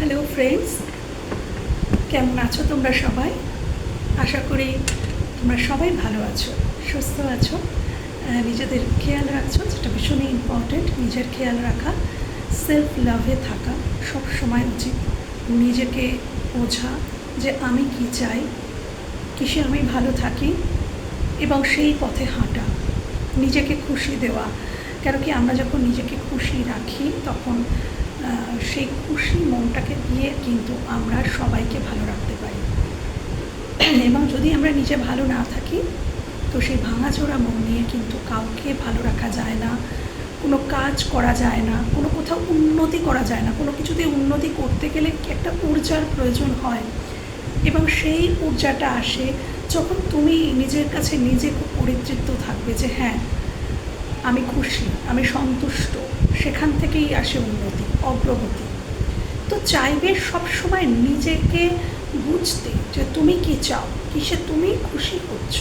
Hello friends কেমন আছো তোমরা সবাই? আশা করি তোমরা সবাই ভালো আছো, সুস্থ আছো নিজেদের খেয়াল রাখছো, যেটা ভীষণই ইম্পর্ট্যান্ট নিজের খেয়াল রাখা সেলফ লাভে থাকা সব সময় উচিত। নিজেকে বোঝা যে আমি কি চাই, কিসে আমি ভালো থাকি, এবং সেই পথে হাঁটা, নিজেকে খুশি দেওয়া। কেন কি আমরা যখন নিজেকে খুশি রাখি, তখন সেই খুশি মনটাকে দিয়ে কিন্তু আমরা সবাইকে ভালো রাখতে পারি। এবং যদি আমরা নিজে ভালো না থাকি, তো সেই ভাঙাচোরা মন নিয়ে কিন্তু কাউকে ভালো রাখা যায় না, কোনো কাজ করা যায় না, কোনো কোথাও উন্নতি করা যায় না, কোনো কিছুতে উন্নতি করতে গেলে একটা ঊর্জার প্রয়োজন হয়? এবং সেই ঊর্জাটা আসে যখন তুমি নিজের কাছে নিজে খুব পরিতৃপ্ত থাকবে যে হ্যাঁ আমি খুশি, আমি সন্তুষ্ট, সেখান থেকেই আসে উন্নতি। অগ্রগতি। তো চাইবে সবসময় নিজেকে বুঝতে যে তুমি কি চাও, কিসে তুমি খুশি হচ্ছ।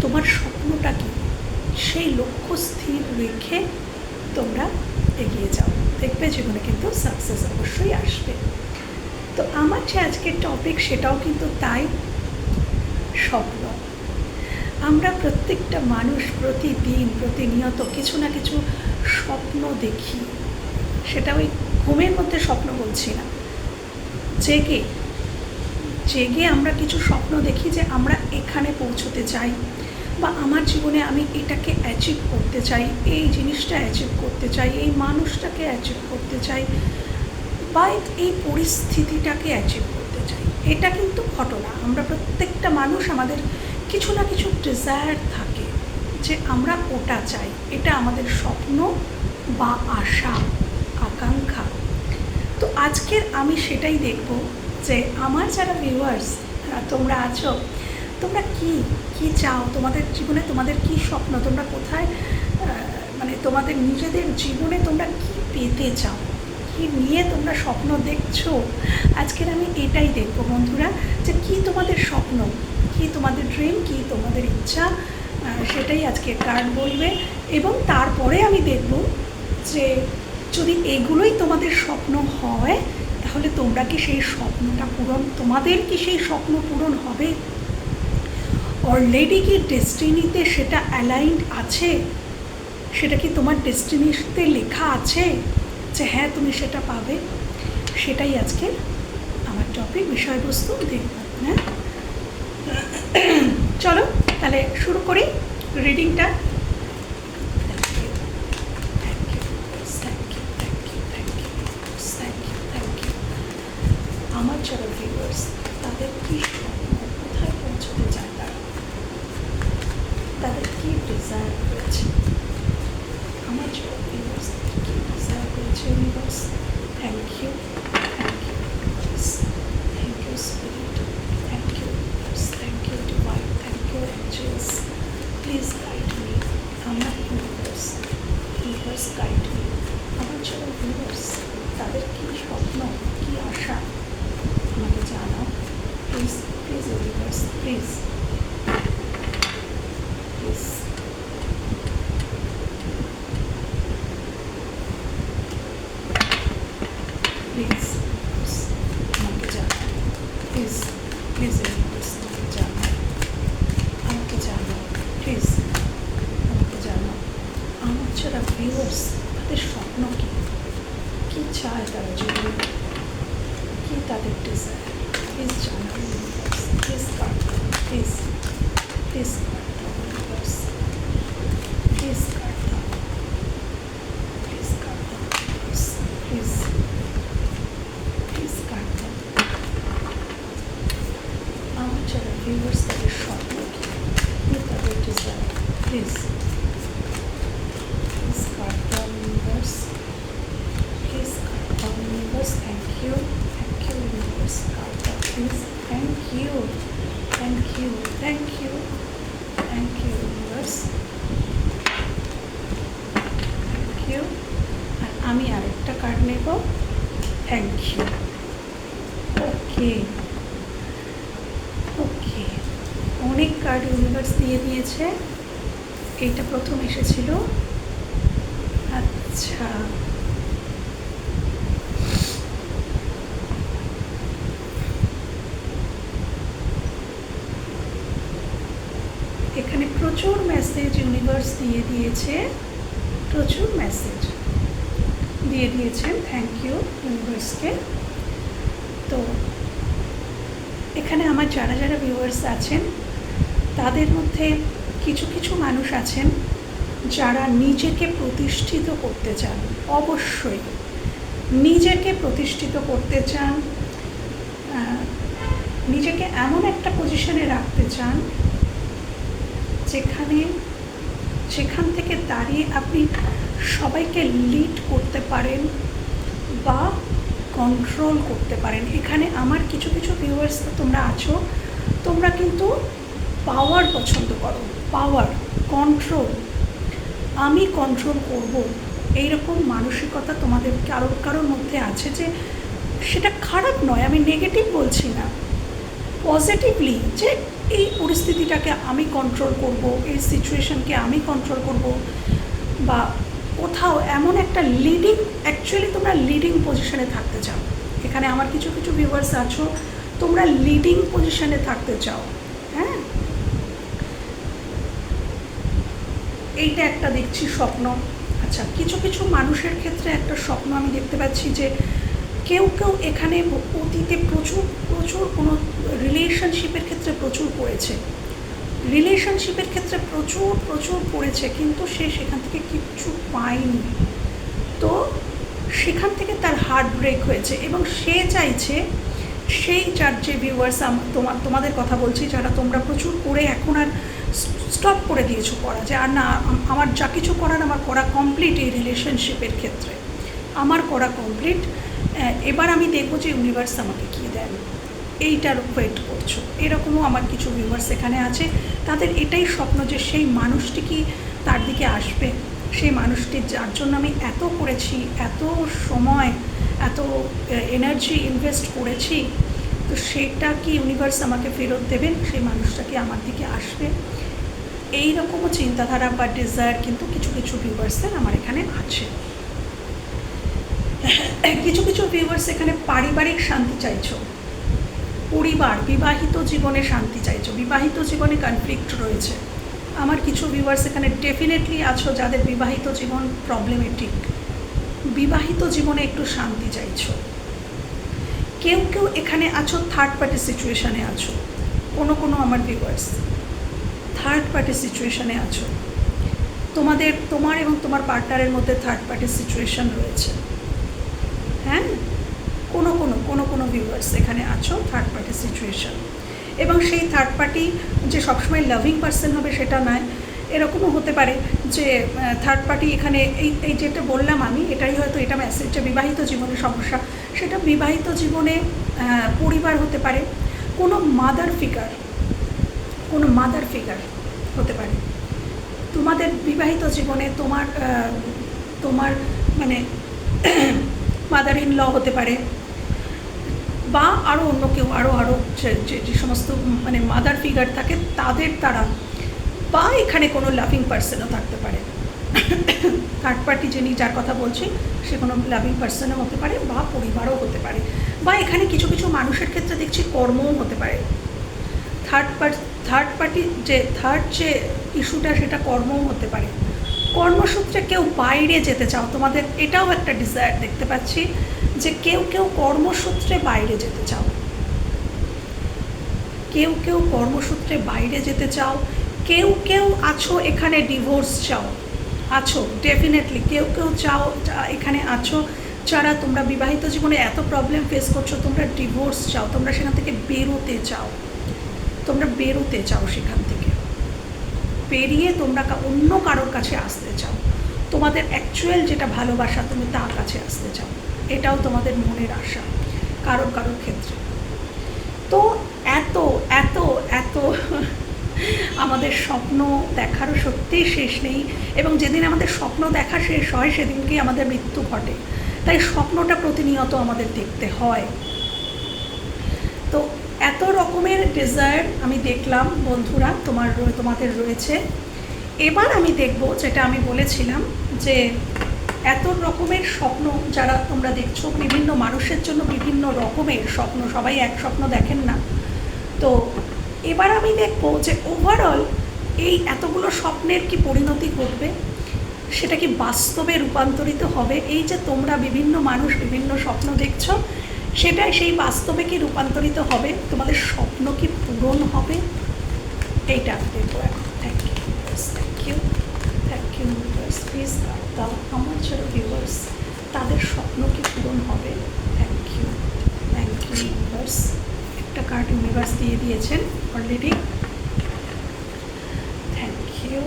তোমার স্বপ্নটা কি? সেই লক্ষ্য স্থির রেখে তোমরা এগিয়ে যাও। দেখবে জীবনে কিন্তু সাকসেস অবশ্যই আসবে। তো আমার যে আজকের টপিক সেটাও কিন্তু তাই স্বপ্ন। আমরা প্রত্যেকটা মানুষ প্রতিদিন, প্রতিনিয়ত কিছু না কিছু স্বপ্ন দেখি। সেটা ওই ঘুমের মধ্যে স্বপ্ন বলছি না। জেগে জেগে আমরা কিছু স্বপ্ন দেখি যে আমরা এখানে পৌঁছতে চাই বা আমার জীবনে আমি এটাকে অ্যাচিভ করতে চাই, এই জিনিসটা অ্যাচিভ করতে চাই, এই মানুষটাকে অ্যাচিভ করতে চাই বা এই পরিস্থিতিটাকে অ্যাচিভ করতে চাই। এটা কিন্তু ঘটনা। আমরা প্রত্যেকটা মানুষ আমাদের কিছু না কিছু ডিজায়ার থাকে যে আমরা ওটা চাই। এটা আমাদের স্বপ্ন বা আশা। তো আজকের আমি সেটাই দেখব যে আমার যারা ভিউয়ার্স তোমরা আছো, তোমরা কি কি চাও? তোমাদের জীবনে তোমাদের কি স্বপ্ন? তোমরা কোথায় মানে তোমাদের নিজেদের জীবনে তোমরা কি পেতে চাও? কি নিয়ে তোমরা স্বপ্ন দেখছ? আজকের আমি এটাই দেখব বন্ধুরা, যে কি তোমাদের স্বপ্ন? কি তোমাদের ড্রিম কি তোমাদের ইচ্ছা? সেটাই আজকে কার্ড বলবে? এবং তারপরে আমি দেখব যে যদি এগুলোই তোমাদের স্বপ্ন হয়, তাহলে তোমরা কি সেই স্বপ্নটা পূরণ, তোমাদের কি সেই স্বপ্ন পূরণ হবে? অলরেডি কি ডেস্টিনিতে সেটা অ্যালাইন্ড আছে? সেটা কি তোমার ডেস্টিনিতে লেখা আছে? যে হ্যাঁ তুমি সেটা পাবে। সেটাই আজকে আমার টপিক বিষয়বস্তু দেখব হ্যাঁ চলো, তাহলে শুরু করি রিডিংটা আমার যারা ভিউয়ার্স তাদের কি স্বপ্ন কোথায় পৌঁছতে চায় তারা তাদের কি ডিজায়ার রয়েছে আমার যারা ভিউয়ার্স কি ডিজায়ার রয়েছে universe thank you thank you thank you spirit thank you thank you divine thank you angels please guide me আমার ইউনিভার্স ইউনিভার্স গাইড মি আমার যারা ভিউয়ার্স তাদের কি স্বপ্ন কি আশা আমাকে জানাও please please universe please please please আমাকে জানাও প্লিজ প্লিজ ইউনিভার্স আমাকে জানাও আমাকে জানাও প্লিজ আমাকে জানাও আমার যারা ভিউয়ার্স তাদের স্বপ্ন কী? কী চায় তারা জীবনে? কি তাদের ডিজায়ার প্লিজ জানাও। Universe please guard please please card নেব? থ্যাংক ইউ ওকে ওকে অনেক কার্ড ইউনিভার্স দিয়ে দিয়েছে। এটা প্রথম এসেছিল। আচ্ছা। এখানে প্রচুর মেসেজ ইউনিভার্স দিয়ে দিয়েছে। প্রচুর মেসেজ দিয়ে দিয়েছেন থ্যাংক ইউ ইউনিভার্সকে তো এখানে আমার যারা যারা ভিউয়ার্স আছেন, তাদের মধ্যে কিছু কিছু মানুষ আছেন যারা নিজেকে প্রতিষ্ঠিত করতে চান, অবশ্যই। নিজেকে প্রতিষ্ঠিত করতে চান নিজেকে এমন একটা পজিশনে রাখতে চান, যেখানে সেখান থেকে দাঁড়িয়ে আপনি সবাইকে লিড করতে পারেন বা কন্ট্রোল করতে পারেন। এখানে আমার কিছু কিছু ভিউয়ার্স তোমরা আছো। তোমরা কিন্তু পাওয়ার পছন্দ করো। পাওয়ার কন্ট্রোল আমি কন্ট্রোল করব। এইরকম মানসিকতা তোমাদের কারোর কারোর মধ্যে আছে যে সেটা খারাপ নয়, আমি নেগেটিভ বলছি না। পজিটিভলি যে এই পরিস্থিতিটাকে আমি কন্ট্রোল করব, এই সিচুয়েশনকে আমি কন্ট্রোল করব বা কোথাও এমন একটা লিডিং অ্যাকচুয়ালি তোমরা লিডিং পজিশনে থাকতে চাও। এখানে আমার কিছু কিছু ভিউয়ার্স আছো, তোমরা লিডিং পজিশনে থাকতে চাও হ্যাঁ? এইটা একটা দেখছি স্বপ্ন। আচ্ছা কিছু কিছু মানুষের ক্ষেত্রে একটা স্বপ্ন আমি দেখতে পাচ্ছি যে, কেউ কেউ এখানে অতীতে প্রচুর প্রচুর কোনো রিলেশনশিপের ক্ষেত্রে প্রচুর পড়েছে রিলেশনশিপের ক্ষেত্রে প্রচুর প্রচুর পড়েছে, কিন্তু সে সেখান থেকে কিচ্ছু পায়নি। তো সেখান থেকে তার হার্ট ব্রেক হয়েছে এবং সে চাইছে সেই যার যে ভিউয়ার্স তোমার তোমাদের কথা বলছি, যারা তোমরা প্রচুর করে এখন আর স্টপ করে দিয়েছ করা যে আর না আমার যা কিছু করার আমার করা কমপ্লিট এই রিলেশনশিপের ক্ষেত্রে। আমার করা কমপ্লিট এবার আমি দেখব যে ইউনিভার্স আমাকে কী দেন এইটার ওয়েট করছ এরকমও আমার কিছু ভিউয়ার্স এখানে আছে। তাদের এটাই স্বপ্ন যে সেই মানুষটি কি তার দিকে আসবে? সেই মানুষটি যার জন্য আমি এত করেছি, এত সময়, এত এনার্জি ইনভেস্ট করেছি, তো সেটা কি ইউনিভার্স আমাকে ফেরত দেবেন? সেই মানুষটা কি আমার দিকে আসবে? এই রকমও চিন্তাধারা বা ডিজায়ার কিন্তু কিছু কিছু ভিউয়ার্সের আমার এখানে আছে। কিছু কিছু ভিউয়ার্স এখানে পারিবারিক শান্তি চাইছো। পরিবার, বিবাহিত জীবনে শান্তি চাইছো, বিবাহিত জীবনে কনফ্লিক্ট রয়েছে। আমার কিছু ভিউয়ার্স এখানে ডেফিনেটলি আছো যাদের বিবাহিত জীবন প্রবলেমেটিক বিবাহিত জীবনে একটু শান্তি চাইছো। কেউ কেউ এখানে আছো থার্ড পার্টি সিচুয়েশানে আছো। কোনো কোনো আমার ভিউয়ার্স থার্ড পার্টি সিচুয়েশানে আছো। তোমাদের, তোমার এবং তোমার পার্টনারের মধ্যে থার্ড পার্টি সিচুয়েশন রয়েছে। হ্যাঁ? কোনো কোনো কোনো কোনো ভিউয়ার্স এখানে আছো থার্ড পার্টি সিচুয়েশন এবং সেই থার্ড পার্টি যে সবসময় লাভিং পার্সন হবে সেটা নয়। এরকমও হতে পারে যে থার্ড পার্টি এখানে এই এই যেটা বললাম আমি, এটাই হয়তো এটা মেসেজ যে বিবাহিত জীবনে সমস্যা। সেটা বিবাহিত জীবনে পরিবার হতে পারে। কোনো মাদার ফিগার কোনো মাদার ফিগার হতে পারে। তোমাদের বিবাহিত জীবনে তোমার তোমার মানে মাদার ইন ল হতে পারে। বা আরও অন্য কেউ আরও আরও যে সমস্ত মানে মাদার ফিগার থাকে, তাদের দ্বারা বা এখানে কোনো লাভিং পার্সনও থাকতে পারে। থার্ড পার্টি যিনি যার কথা বলছি, সে কোনো লাভিং পার্সনও হতে পারে বা পরিবারও হতে পারে। বা এখানে কিছু কিছু মানুষের ক্ষেত্রে দেখছি কর্মও হতে পারে। থার্ড পার্ট থার্ড পার্টি যে থার্ড যে ইস্যুটা সেটা কর্মও হতে পারে। কর্মসূত্রে কেউ বাইরে যেতে চাও, তোমাদের এটাও একটা ডিজায়ার দেখতে পাচ্ছি। যে কেউ কেউ কর্মসূত্রে বাইরে যেতে চাও। কেউ কেউ কর্মসূত্রে বাইরে যেতে চাও। কেউ কেউ আছো এখানে ডিভোর্স চাও। আছো ডেফিনেটলি কেউ কেউ চাও এখানে আছো যারা তোমরা বিবাহিত জীবনে এত প্রবলেম ফেস করছ, তোমরা ডিভোর্স চাও, তোমরা সেখান থেকে বেরোতে চাও। তোমরা বেরোতে চাও সেখান থেকে। পেরিয়ে তোমরা অন্য কারোর কাছে আসতে চাও। তোমাদের অ্যাকচুয়াল যেটা ভালোবাসা, তুমি তার কাছে আসতে চাও। এটাও তোমাদের মনের আশা, কারও কারোর ক্ষেত্রে। তো এত এত এত আমাদের স্বপ্ন দেখারও সত্যিই শেষ নেই এবং যেদিন আমাদের স্বপ্ন দেখা শেষ হয়, সেদিনকেই আমাদের মৃত্যু ঘটে। তাই স্বপ্নটা প্রতিনিয়ত আমাদের দেখতে হয়। তো এত রকমের ডিজায়ার আমি দেখলাম বন্ধুরা, তোমার তোমাদের রয়েছে। এবার আমি দেখব যেটা আমি বলেছিলাম যে এত রকমের স্বপ্ন যারা তোমরা দেখছ, বিভিন্ন মানুষের জন্য বিভিন্ন রকমের স্বপ্ন, সবাই এক স্বপ্ন দেখেন না। তো এবার আমি দেখব যে ওভারঅল এই এতগুলো স্বপ্নের কি পরিণতি ঘটবে, সেটা কি বাস্তবে রূপান্তরিত হবে? এই যে তোমরা বিভিন্ন মানুষ বিভিন্ন স্বপ্ন দেখছ, সেটাই সেই বাস্তবে কি রূপান্তরিত হবে? তোমাদের স্বপ্ন কি পূরণ হবে? এইটা দেখব এখন। Thank you thank you thank you please দাও আমার ছোটো ভিউয়ার্স তাদের স্বপ্ন কি পূরণ হবে? Thank you thank you universe একটা কার্ড ইউনিভার্স দিয়ে দিয়েছেন already thank you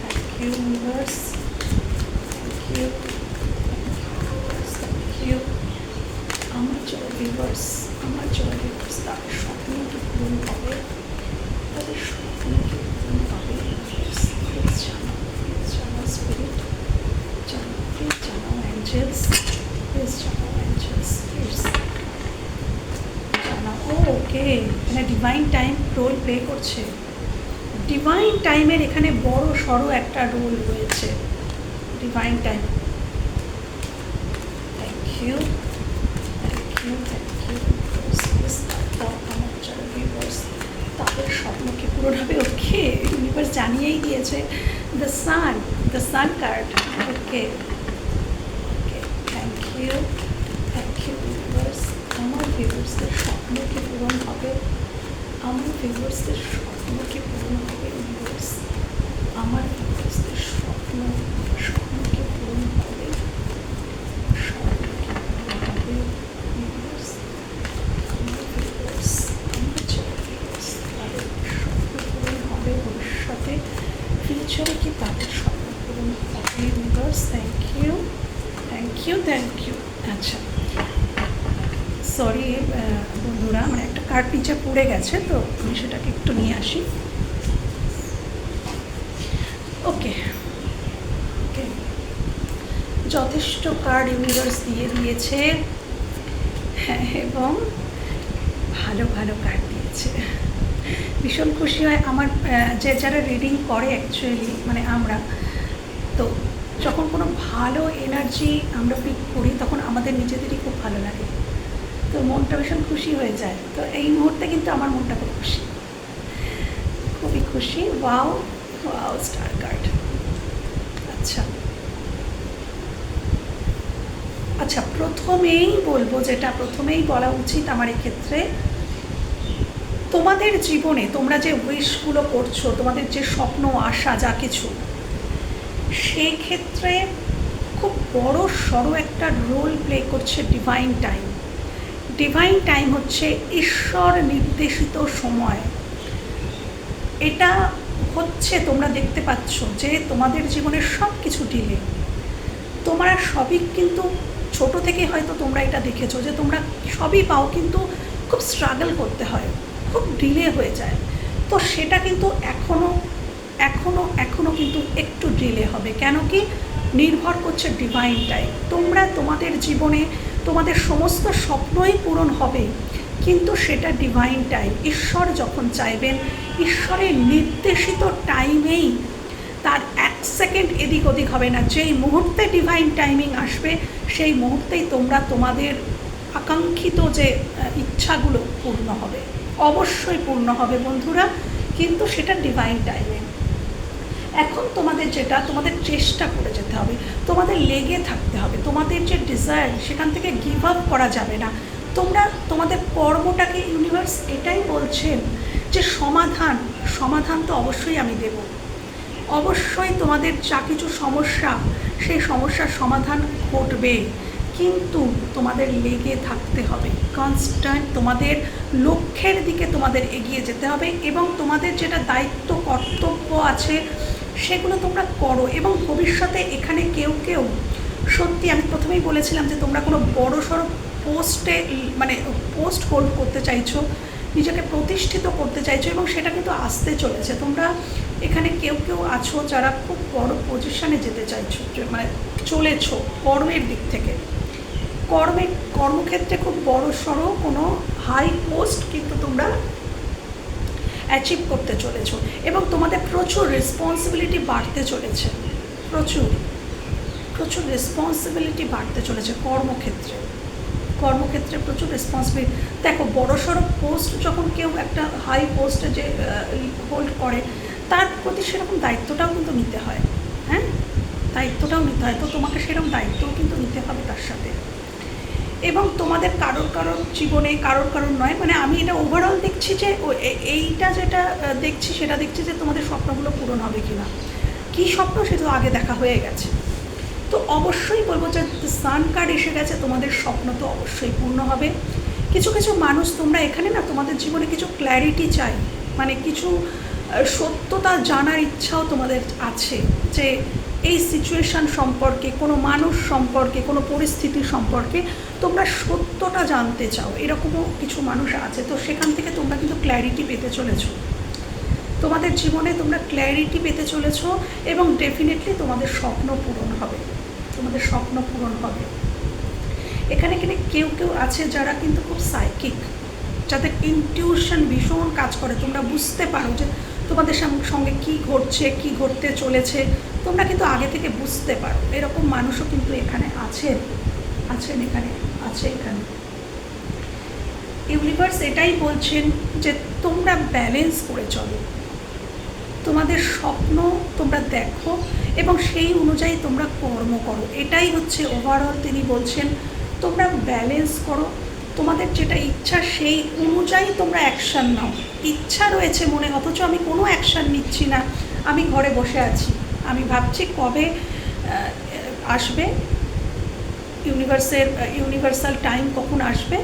thank you universe thank you thank you আমার ছোটো ভিউয়ার্স আমার ছোটো ভিউয়ার্স তাদের স্বপ্ন কি পূরণ হবে? তাদের স্বপ্ন কি পূরণ হবে প্লিজ জানাও প্লিজ জানাও স্পিরিট জানাও প্লিজ অ্যাঞ্জেলস প্লিজ জানাও অ্যাঞ্জেলস প্লিজ জানাও ও ওকে এখানে ডিভাইন টাইম রোল প্লে করছে। ডিভাইন টাইমের এখানে বড়, সড়ো একটা রোল রয়েছে। Divine time thank you thank you thank you তাদের স্বপ্নকে পূরণ হবে ওকে ইউনিভার্স জানিয়েই দিয়েছে। The sun the sun card okay you thank আমার ভিউয়ার্সদের স্বপ্ন কি পূরণ হবে আমার ভিউয়ার্সদের স্বপ্ন কি পূরণ হবে ভিউয়ার্স আমার ভিউয়ার্সদের স্বপ্ন স্বপ্ন কি পূরণ হবে স্বপ্ন কি পূরণ হবে ইউনিভার্স আমার ভিউয়ার্স আমার ছেলে ভিউয়ার্স তাদের স্বপ্ন পূরণ হবে ভবিষ্যতে ফিউচারে কি তাদের স্বপ্ন পূরণ হবে universe thank you thank you thank you আচ্ছা সরি বন্ধুরা মানে একটা কার্ড নিচে গেছে, তো আমি সেটাকে একটু নিয়ে আসি। ওকে। যথেষ্ট কার্ড ইউনিভার্স দিয়ে দিয়েছে। হ্যাঁ এবং ভালো ভালো কার্ড দিয়েছে। ভীষণ খুশি হয় আমার যে যারা রিডিং করে অ্যাকচুয়ালি মানে আমরা। তো যখন কোনো ভালো এনার্জি আমরা পিক করি, তখন আমাদের নিজেদেরই খুব ভালো লাগে। তো মনটা ভীষণ খুশি হয়ে যায়। তো এই মুহূর্তে কিন্তু আমার মনটা খুব খুশি। খুবই খুশি। ওয়াও ওয়াও স্টার কার্ড আচ্ছা। আচ্ছা প্রথমেই বলব যেটা প্রথমেই বলা উচিত আমার ক্ষেত্রে, তোমাদের জীবনে তোমরা যে উইশগুলো করছ, তোমাদের যে স্বপ্ন, আশা, যা কিছু সেই ক্ষেত্রে খুব বড় সড়ো একটা রোল প্লে করছে ডিভাইন টাইম ডিভাইন টাইম হচ্ছে ঈশ্বর নির্দেশিত সময়। এটা হচ্ছে তোমরা দেখতে পাচ্ছ যে তোমাদের জীবনের সব কিছু ডিলে তোমরা সবই কিন্তু ছোট থেকে হয়তো তোমরা এটা দেখেছ যে তোমরা সবই পাও কিন্তু খুব স্ট্রাগল করতে হয়, খুব ডিলে হয়ে যায়। তো সেটা কিন্তু এখনও এখনও এখনও কিন্তু একটু ডিলে হবে। কেন কি? নির্ভর করছে ডিভাইন টাইম তোমরা তোমাদের জীবনে তোমাদের সমস্ত স্বপ্নই পূরণ হবে। কিন্তু সেটা ডিভাইন টাইম ঈশ্বর যখন চাইবেন, ঈশ্বরের নির্দেশিত টাইমেই তার এক সেকেন্ড এদিক ওদিক হবে না। যেই মুহূর্তে ডিভাইন টাইমিং আসবে, সেই মুহূর্তেই তোমরা তোমাদের আকাঙ্ক্ষিত যে ইচ্ছাগুলো পূর্ণ হবে। অবশ্যই পূর্ণ হবে বন্ধুরা। কিন্তু সেটা ডিভাইন টাইমে এখন তোমাদের যেটা, তোমাদের চেষ্টা করে যেতে হবে, তোমাদের লেগে থাকতে হবে, তোমাদের যে ডিজায়ার সেখান থেকে গিভ আপ করা যাবে না। তোমরা, তোমাদের কর্মটাকে ইউনিভার্স এটাই বলছেন যে সমাধান সমাধান তো অবশ্যই আমি দেব। অবশ্যই তোমাদের যা কিছু সমস্যা, সেই সমস্যার সমাধান ঘটবে। কিন্তু তোমাদের লেগে থাকতে হবে কনস্ট্যান্ট তোমাদের লক্ষ্যের দিকে তোমাদের এগিয়ে যেতে হবে এবং তোমাদের যেটা দায়িত্ব, কর্তব্য আছে সেগুলো তোমরা করো এবং ভবিষ্যতে এখানে কেউ কেউ, সত্যি আমি প্রথমেই বলেছিলাম যে তোমরা কোনো বড় সড়ো পোস্টে মানে পোস্ট হোল্ড করতে চাইছো, নিজেকে প্রতিষ্ঠিত করতে চাইছো এবং সেটা কিন্তু আসতে চলেছে। তোমরা এখানে কেউ কেউ আছো যারা খুব বড় পজিশনে যেতে চাইছো মানে চলেছো কর্মের দিক থেকে। কর্মের কর্মক্ষেত্রে খুব বড় সড়ো কোনো হাই পোস্ট কিন্তু তোমরা অ্যাচিভ করতে চলেছো এবং তোমাদের প্রচুর রেসপন্সিবিলিটি বাড়তে চলেছে। প্রচুর। প্রচুর রেসপন্সিবিলিটি বাড়তে চলেছে কর্মক্ষেত্রে। কর্মক্ষেত্রে প্রচুর রেসপন্সিবিলিটি দেখো, বড় সড়ো পোস্ট যখন কেউ একটা হাই পোস্টে যে হোল্ড করে, তার প্রতি সেরকম দায়িত্বটাও কিন্তু নিতে হয়। হ্যাঁ? দায়িত্বটাও নিতে হয়। তো তোমাকে সেরকম দায়িত্বও কিন্তু নিতে হবে তার সাথে। এবং তোমাদের কারোর কারোর জীবনে, কারোর কারোর নয় মানে আমি এটা ওভারঅল দেখছি যে এইটা যেটা দেখছি সেটা দেখছি যে তোমাদের স্বপ্নগুলো পূরণ হবে কি না কী স্বপ্ন? সেটা আগে দেখা হয়ে গেছে। তো অবশ্যই বলব যে সান কার্ড এসে গেছে, তোমাদের স্বপ্ন তো অবশ্যই পূর্ণ হবে। কিছু কিছু মানুষ তোমরা এখানে না তোমাদের জীবনে কিছু ক্ল্যারিটি চাই মানে কিছু সত্যতা জানার ইচ্ছাও তোমাদের আছে যে এই সিচুয়েশান সম্পর্কে, কোনো মানুষ সম্পর্কে, কোনো পরিস্থিতি সম্পর্কে তোমরা সত্যটা জানতে চাও। এরকমও কিছু মানুষ আছে। তো সেখান থেকে তোমরা কিন্তু ক্ল্যারিটি পেতে চলেছো। তোমাদের জীবনে তোমরা ক্ল্যারিটি পেতে চলেছ এবং ডেফিনেটলি তোমাদের স্বপ্ন পূরণ হবে। তোমাদের স্বপ্ন পূরণ হবে। এখানে এখানে কেউ কেউ আছে যারা কিন্তু খুব সাইকিক যাদের ইনটিউশন ভীষণ কাজ করে। তোমরা বুঝতে পারো যে তোমাদের সঙ্গে কি ঘটছে, কি ঘটতে চলেছে। তোমরা কিন্তু আগে থেকে বুঝতে পারো। এরকম মানুষও কিন্তু এখানে আছে আছেন এখানে। আছে এখানে। ইউনিভার্স এটাই বলছেন যে তোমরা ব্যালেন্স করে চলো। তোমাদের স্বপ্ন তোমরা দেখো এবং সেই অনুযায়ী তোমরা কর্ম করো। এটাই হচ্ছে ওভারঅল তিনি বলছেন, তোমরা ব্যালেন্স করো। তোমাদের যেটা ইচ্ছা সেই অনুযায়ী তোমরা অ্যাকশান নাও। ইচ্ছা রয়েছে মনে, অথচ আমি কোনো অ্যাকশান নিচ্ছি না। আমি ঘরে বসে আছি। আমি ভাবছি কবে আসবে? ইউনিভার্সের ইউনিভার্সাল টাইম কখন আসবে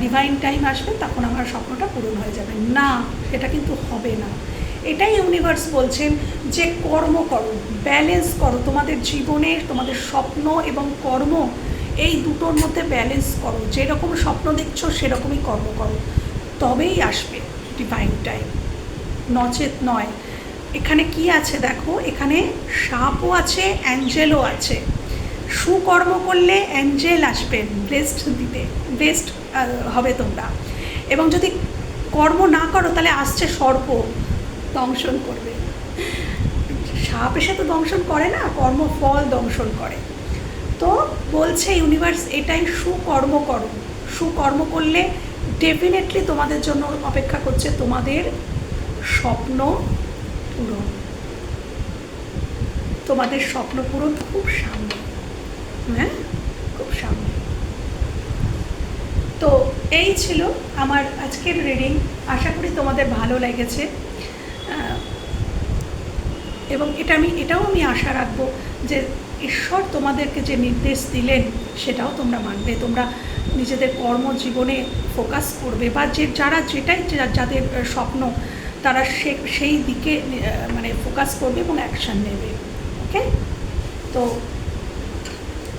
ডিভাইন টাইম আসবে, তখন আমার স্বপ্নটা পূরণ হয়ে যাবে। না, এটা কিন্তু হবে না। এটাই ইউনিভার্স বলছেন যে কর্ম করো ব্যালেন্স করো। তোমাদের জীবনে তোমাদের স্বপ্ন এবং কর্ম এই দুটোর মধ্যে ব্যালেন্স করো। যেরকম স্বপ্ন দেখছ, সেরকমই কর্ম করো। তবেই আসবে ডিভাইন টাইম নচেত নয়। এখানে কি আছে দেখো? এখানে সাপও আছে, অ্যাঞ্জেলও আছে। সুকর্ম করলে অ্যাঞ্জেল আসবে ব্রেস্ট দিতে বেস্ট হবে তোমরা। এবং যদি কর্ম না করো, তাহলে আসছে সর্প, দংশন করবে। সাপ এসে তো দংশন করে না, কর্মফল দংশন করে। তো বলছে ইউনিভার্স এটাই সুকর্ম করো। সুকর্ম করলে ডেফিনেটলি তোমাদের জন্য অপেক্ষা করছে তোমাদের স্বপ্ন পূরণ। তোমাদের স্বপ্ন পূরণ খুব সামনে। হ্যাঁ? খুব সামনে। তো এই ছিল আমার আজকের রিডিং আশা করি তোমাদের ভালো লেগেছে। এবং এটা আমি, এটাও আমি আশা রাখব যে ঈশ্বর তোমাদেরকে যে নির্দেশ দিলেন, সেটাও তোমরা মানবে। তোমরা নিজেদের কর্মজীবনে ফোকাস করবে বা যে, যারা যেটাই যাদের স্বপ্ন, তারা সে, সেই দিকে মানে ফোকাস করবে এবং অ্যাকশান নেবে। ওকে তো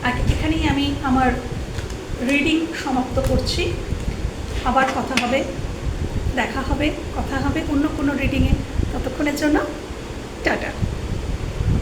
এখানেই আমি আমার রিডিং সমাপ্ত করছি। আবার কথা হবে, দেখা হবে, কথা হবে অন্য কোনো রিডিংয়ে ততক্ষণের জন্য টাটা।